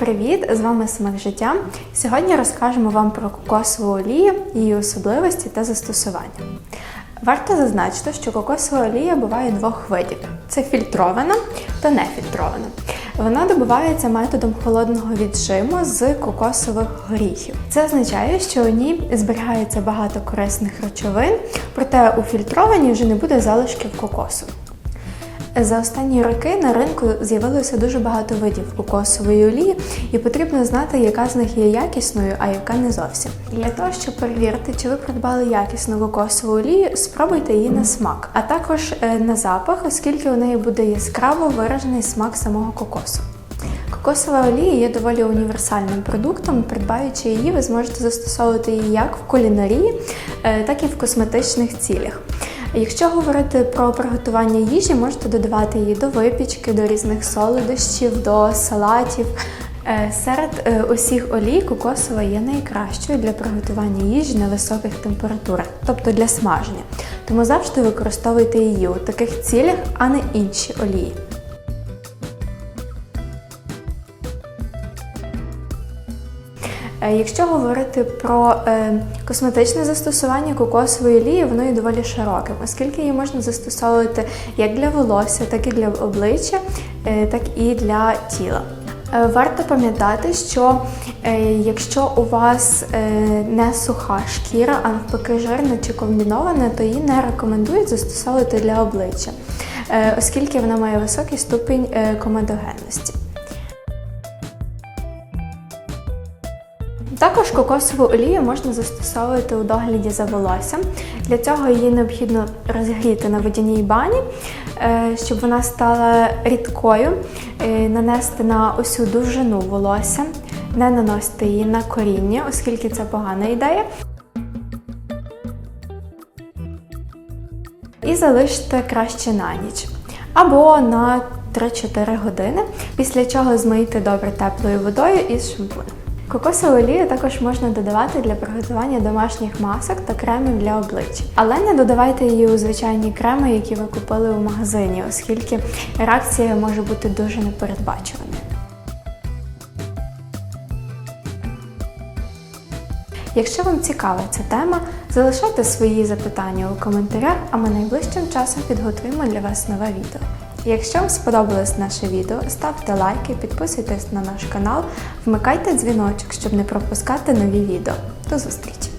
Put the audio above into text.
Привіт! З вами Смак життя. Сьогодні розкажемо вам про кокосову олію, її особливості та застосування. Варто зазначити, що кокосова олія буває двох видів: це фільтрована та нефільтрована. Вона добувається методом холодного віджиму з кокосових горіхів. Це означає, що у ній зберігається багато корисних речовин, проте у фільтрованій вже не буде залишків кокосу. За останні роки на ринку з'явилося дуже багато видів кокосової олії, і потрібно знати, яка з них є якісною, а яка не зовсім. Для того, щоб перевірити, чи ви придбали якісну кокосову олію, спробуйте її на смак, а також е, на запах, оскільки у неї буде яскраво виражений смак самого кокосу. Кокосова олія є доволі універсальним продуктом. Придбаючи її, ви зможете застосовувати її як в кулінарії, е, так і в косметичних цілях. Якщо говорити про приготування їжі, можете додавати її до випічки, до різних солодощів, до салатів. Е, Серед е, усіх олій кокосова є найкращою для приготування їжі на високих температурах, тобто для смаження. Тому завжди використовуйте її у таких цілях, а не інші олії. Якщо говорити про е, косметичне застосування кокосової олії, воно є доволі широким, оскільки її можна застосовувати як для волосся, так і для обличчя, е, так і для тіла. Е, Варто пам'ятати, що е, якщо у вас е, не суха шкіра, а навпаки жирна чи комбінована, то її не рекомендують застосовувати для обличчя, е, оскільки вона має високий ступінь е, комедогенності. Також кокосову олію можна застосовувати у догляді за волоссям. Для цього її необхідно розгріти на водяній бані, е, щоб вона стала рідкою, е, нанести на усю довжину волосся, не наносити її на коріння, оскільки це погана ідея. І залишити краще на ніч або на 3-4 години, після чого змийте добре теплою водою із шампунем. Кокосову олію також можна додавати для приготування домашніх масок та кремів для обличчя. Але не додавайте її у звичайні креми, які ви купили у магазині, оскільки реакція може бути дуже непередбачуваною. Якщо вам цікава ця тема, залишайте свої запитання у коментарях, а ми найближчим часом підготуємо для вас нове відео. Якщо вам сподобалось наше відео, ставте лайки, підписуйтесь на наш канал, вмикайте дзвіночок, щоб не пропускати нові відео. До зустрічі!